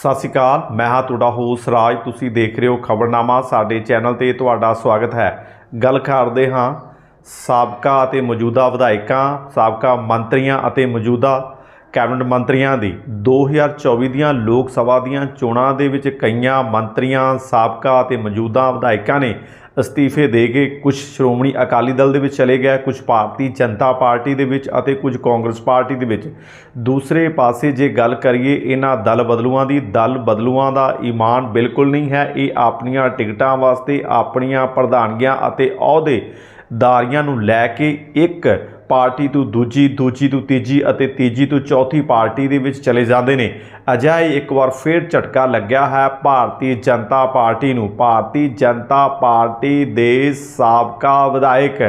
ਸਤਿ ਸ਼੍ਰੀ ਅਕਾਲ, ਮੈਂ ਹਾਂ ਤੁਹਾਡਾ ਹੋਸ ਰਾਜ। ਤੁਸੀਂ ਦੇਖ ਰਹੇ ਹੋ ਖਬਰਨਾਮਾ, ਸਾਡੇ ਚੈਨਲ ਤੇ ਤੁਹਾਡਾ ਸਵਾਗਤ ਹੈ। ਗੱਲ ਕਰਦੇ ਹਾਂ ਸਾਬਕਾ ਅਤੇ ਮੌਜੂਦਾ ਵਿਧਾਇਕਾਂ, ਸਾਬਕਾ ਮੰਤਰੀਆਂ ਅਤੇ ਮੌਜੂਦਾ ਕੈਬਨਿਟ ਮੰਤਰੀਆਂ ਦੀ। 2024 ਦੀਆਂ ਲੋਕ ਸਭਾ ਦੀਆਂ ਚੋਣਾਂ ਦੇ ਵਿੱਚ ਕਈਆਂ ਮੰਤਰੀਆਂ, ਸਾਬਕਾ ਅਤੇ ਮੌਜੂਦਾ ਵਿਧਾਇਕਾਂ ਨੇ ਅਸਤੀਫੇ ਦੇ ਕੇ ਕੁਝ ਸ਼੍ਰੋਮਣੀ ਅਕਾਲੀ ਦਲ ਦੇ ਵਿੱਚ ਚਲੇ ਗਏ ਕੁਝ ਭਾਰਤੀ ਜਨਤਾ ਪਾਰਟੀ ਦੇ ਵਿੱਚ ਅਤੇ ਕੁਝ ਕਾਂਗਰਸ ਪਾਰਟੀ ਦੇ ਵਿੱਚ। ਦੂਸਰੇ ਪਾਸੇ ਜੇ ਗੱਲ ਕਰੀਏ ਇਹਨਾਂ ਦਲ ਬਦਲੂਆਂ ਦੀ, ਦਲ ਬਦਲੂਆਂ ਦਾ ਈਮਾਨ ਬਿਲਕੁਲ ਨਹੀਂ ਹੈ। ਇਹ ਆਪਣੀਆਂ ਟਿਕਟਾਂ ਵਾਸਤੇ ਆਪਣੀਆਂ ਪ੍ਰਧਾਨਗੀਆਂ ਅਤੇ ਅਹੁਦੇਦਾਰੀਆਂ ਨੂੰ ਲੈ ਕੇ ਇੱਕ ਪਾਰਟੀ ਤੋਂ ਦੂਜੀ ਦੂਜੀ ਤੋਂ ਤੀਜੀ ਅਤੇ ਤੀਜੀ ਤੋਂ ਚੌਥੀ ਪਾਰਟੀ ਦੇ ਵਿੱਚ ਚਲੇ ਜਾਂਦੇ ਨੇ। ਅਜਿਹੇ ਇੱਕ ਵਾਰ ਫੇਰ ਝਟਕਾ ਲੱਗਿਆ ਹੈ ਭਾਰਤੀ ਜਨਤਾ ਪਾਰਟੀ ਨੂੰ। ਭਾਰਤੀ ਜਨਤਾ ਪਾਰਟੀ ਦੇ ਸਾਬਕਾ ਵਿਧਾਇਕ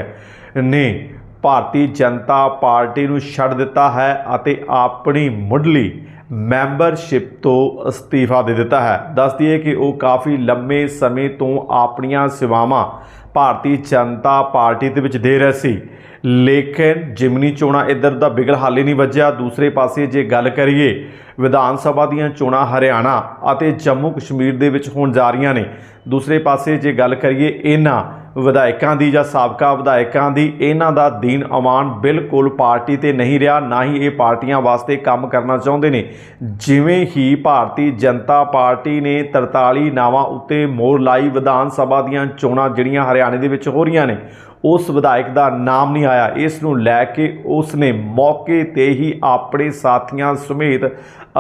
ਨੇ ਭਾਰਤੀ ਜਨਤਾ ਪਾਰਟੀ ਨੂੰ ਛੱਡ ਦਿੱਤਾ ਹੈ ਅਤੇ ਆਪਣੀ ਮੁੱਢਲੀ ਮੈਂਬਰਸ਼ਿਪ ਤੋਂ ਅਸਤੀਫਾ ਦੇ ਦਿੱਤਾ ਹੈ। ਦੱਸ ਦਈਏ ਕਿ ਉਹ ਕਾਫੀ ਲੰਮੇ ਸਮੇਂ ਤੋਂ ਆਪਣੀਆਂ ਸੇਵਾਵਾਂ ਭਾਰਤੀ ਜਨਤਾ ਪਾਰਟੀ ਦੇ ਵਿੱਚ ਦੇ ਰਹੇ ਸੀ। ਲੇਕਿਨ ਜਿਮਨੀ ਚੋਣਾਂ ਇੱਧਰ ਦਾ ਬਿਗਲ ਹਾਲੇ ਨਹੀਂ ਵੱਜਿਆ। ਦੂਸਰੇ ਪਾਸੇ ਜੇ ਗੱਲ ਕਰੀਏ, ਵਿਧਾਨ ਸਭਾ ਦੀਆਂ ਚੋਣਾਂ ਹਰਿਆਣਾ ਅਤੇ ਜੰਮੂ ਕਸ਼ਮੀਰ ਦੇ ਵਿੱਚ ਹੋਣ ਜਾ ਰਹੀਆਂ ਨੇ। ਦੂਸਰੇ ਪਾਸੇ ਜੇ ਗੱਲ ਕਰੀਏ, ਇਹਨਾਂ ਵਿਧਾਇਕਾਂ ਦੀ ਜਾਂ ਸਾਬਕਾ ਵਿਧਾਇਕਾਂ ਦੀ, ਇਹਨਾਂ ਦਾ ਦੀਨ ਅਮਾਨ ਬਿਲਕੁਲ ਪਾਰਟੀ ਤੇ ਨਹੀਂ ਰਿਹਾ, ਨਾ ਹੀ ਇਹ ਪਾਰਟੀਆਂ ਵਾਸਤੇ ਕੰਮ ਕਰਨਾ ਚਾਹੁੰਦੇ ਨੇ। ਜਿਵੇਂ ਹੀ ਭਾਰਤੀ ਜਨਤਾ ਪਾਰਟੀ ਨੇ 43 ਨਾਵਾਂ ਉੱਤੇ ਮੋਹਰ ਲਾਈ ਵਿਧਾਨ ਸਭਾ ਦੀਆਂ ਚੋਣਾਂ ਜਿਹੜੀਆਂ ਹਰਿਆਣੇ ਦੇ ਵਿੱਚ ਹੋ ਰਹੀਆਂ ਨੇ, ਉਸ ਵਿਧਾਇਕ ਦਾ ਨਾਮ ਨਹੀਂ ਆਇਆ। ਇਸ ਨੂੰ ਲੈ ਕੇ ਉਸ ਨੇ ਮੌਕੇ ਤੇ ਹੀ ਆਪਣੇ ਸਾਥੀਆਂ ਸਮੇਤ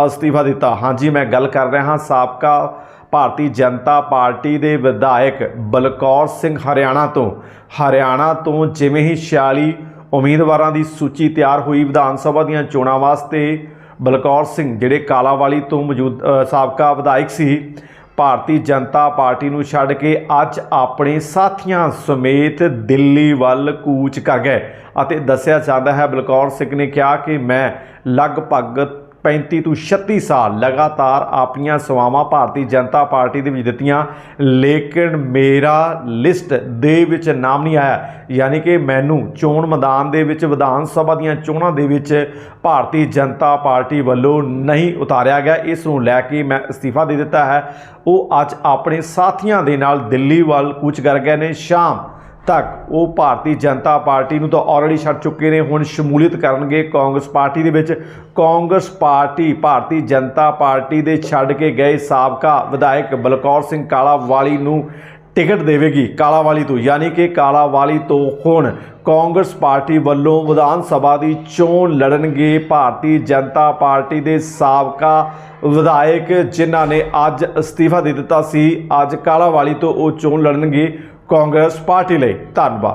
ਅਸਤੀਫਾ ਦਿੱਤਾ। ਹਾਂਜੀ, ਮੈਂ ਗੱਲ ਕਰ ਰਿਹਾ ਹਾਂ ਸਾਬਕਾ ਭਾਰਤੀ ਜਨਤਾ ਪਾਰਟੀ ਦੇ ਵਿਧਾਇਕ ਬਲਕੌਰ ਸਿੰਘ ਹਰਿਆਣਾ ਤੋਂ। ਹਰਿਆਣਾ ਤੋਂ ਜਿਵੇਂ ਹੀ 46 ਉਮੀਦਵਾਰਾਂ ਦੀ ਸੂਚੀ ਤਿਆਰ ਹੋਈ, ਵਿਧਾਨ ਸਭਾ ਦੀਆਂ ਚੋਣਾਂ ਵਾਸਤੇ ਬਲਕੌਰ ਸਿੰਘ, ਜਿਹੜੇ ਕਾਲਾਵਾਲੀ ਤੋਂ ਮੌਜੂਦ ਸਾਬਕਾ ਵਿਧਾਇਕ ਸੀ, ਭਾਰਤੀ ਜਨਤਾ ਪਾਰਟੀ ਨੂੰ ਛੱਡ ਕੇ ਅੱਜ ਆਪਣੇ ਸਾਥੀਆਂ ਸਮੇਤ ਦਿੱਲੀ ਵੱਲ ਕੂਚ ਕਰ ਗਏ। ਅਤੇ ਦੱਸਿਆ ਜਾਂਦਾ ਹੈ, ਬਲਕੌਰ ਸਿੰਘ ਨੇ ਕਿਹਾ ਕਿ ਮੈਂ ਲਗਭਗ 35 ਤੋਂ 36 ਸਾਲ ਲਗਾਤਾਰ ਆਪਣੀਆਂ ਸੇਵਾਵਾਂ ਭਾਰਤੀ ਜਨਤਾ ਪਾਰਟੀ ਦੇ ਵਿੱਚ ਦਿੱਤੀਆਂ, ਲੇਕਿਨ ਮੇਰਾ ਲਿਸਟ ਦੇ ਵਿੱਚ ਨਾਮ ਨਹੀਂ ਆਇਆ। ਯਾਨੀ ਕਿ ਮੈਨੂੰ ਚੋਣ ਮੈਦਾਨ ਦੇ ਵਿੱਚ, ਵਿਧਾਨ ਸਭਾ ਦੀਆਂ ਚੋਣਾਂ ਦੇ ਵਿੱਚ ਭਾਰਤੀ ਜਨਤਾ ਪਾਰਟੀ ਵੱਲੋਂ ਨਹੀਂ ਉਤਾਰਿਆ ਗਿਆ। ਇਸ ਨੂੰ ਲੈ ਕੇ ਮੈਂ ਅਸਤੀਫਾ ਦੇ ਦਿੱਤਾ ਹੈ। ਉਹ ਅੱਜ ਆਪਣੇ ਸਾਥੀਆਂ ਦੇ ਨਾਲ ਦਿੱਲੀ ਵੱਲ ਕੂਚ ਕਰ ਗਏ ਨੇ। ਸ਼ਾਮ ਤੱਕ ਉਹ ਭਾਰਤੀ ਜਨਤਾ ਪਾਰਟੀ ਨੂੰ ਤਾਂ ਆਲਰੇਡੀ ਛੱਡ ਚੁੱਕੇ ਨੇ, ਹੁਣ ਸ਼ਮੂਲੀਅਤ ਕਰਨਗੇ ਕਾਂਗਰਸ ਪਾਰਟੀ ਦੇ ਵਿੱਚ। ਕਾਂਗਰਸ ਪਾਰਟੀ ਭਾਰਤੀ ਜਨਤਾ ਪਾਰਟੀ ਦੇ ਛੱਡ ਕੇ ਗਏ ਸਾਬਕਾ ਵਿਧਾਇਕ ਬਲਕੌਰ ਸਿੰਘ ਕਾਲਾਵਾਲੀ ਨੂੰ ਟਿਕਟ ਦੇਵੇਗੀ ਕਾਲਾਵਾਲੀ ਤੋਂ, ਯਾਨੀ ਕਿ ਕਾਲਾਵਾਲੀ ਤੋਂ ਹੁਣ ਕਾਂਗਰਸ ਪਾਰਟੀ ਵੱਲੋਂ ਵਿਧਾਨ ਸਭਾ ਦੀ ਚੋਣ ਲੜਨਗੇ ਭਾਰਤੀ ਜਨਤਾ ਪਾਰਟੀ ਦੇ ਸਾਬਕਾ ਵਿਧਾਇਕ, ਜਿਨ੍ਹਾਂ ਨੇ ਅੱਜ ਅਸਤੀਫਾ ਦੇ ਦਿੱਤਾ ਸੀ। ਅੱਜ ਕਾਲਾਵਾਲੀ ਤੋਂ ਉਹ ਚੋਣ ਲੜਨਗੇ। ਕਾਂਗਰਸ ਪਾਰਟੀ ਲਈ ਧੰਨਵਾਦ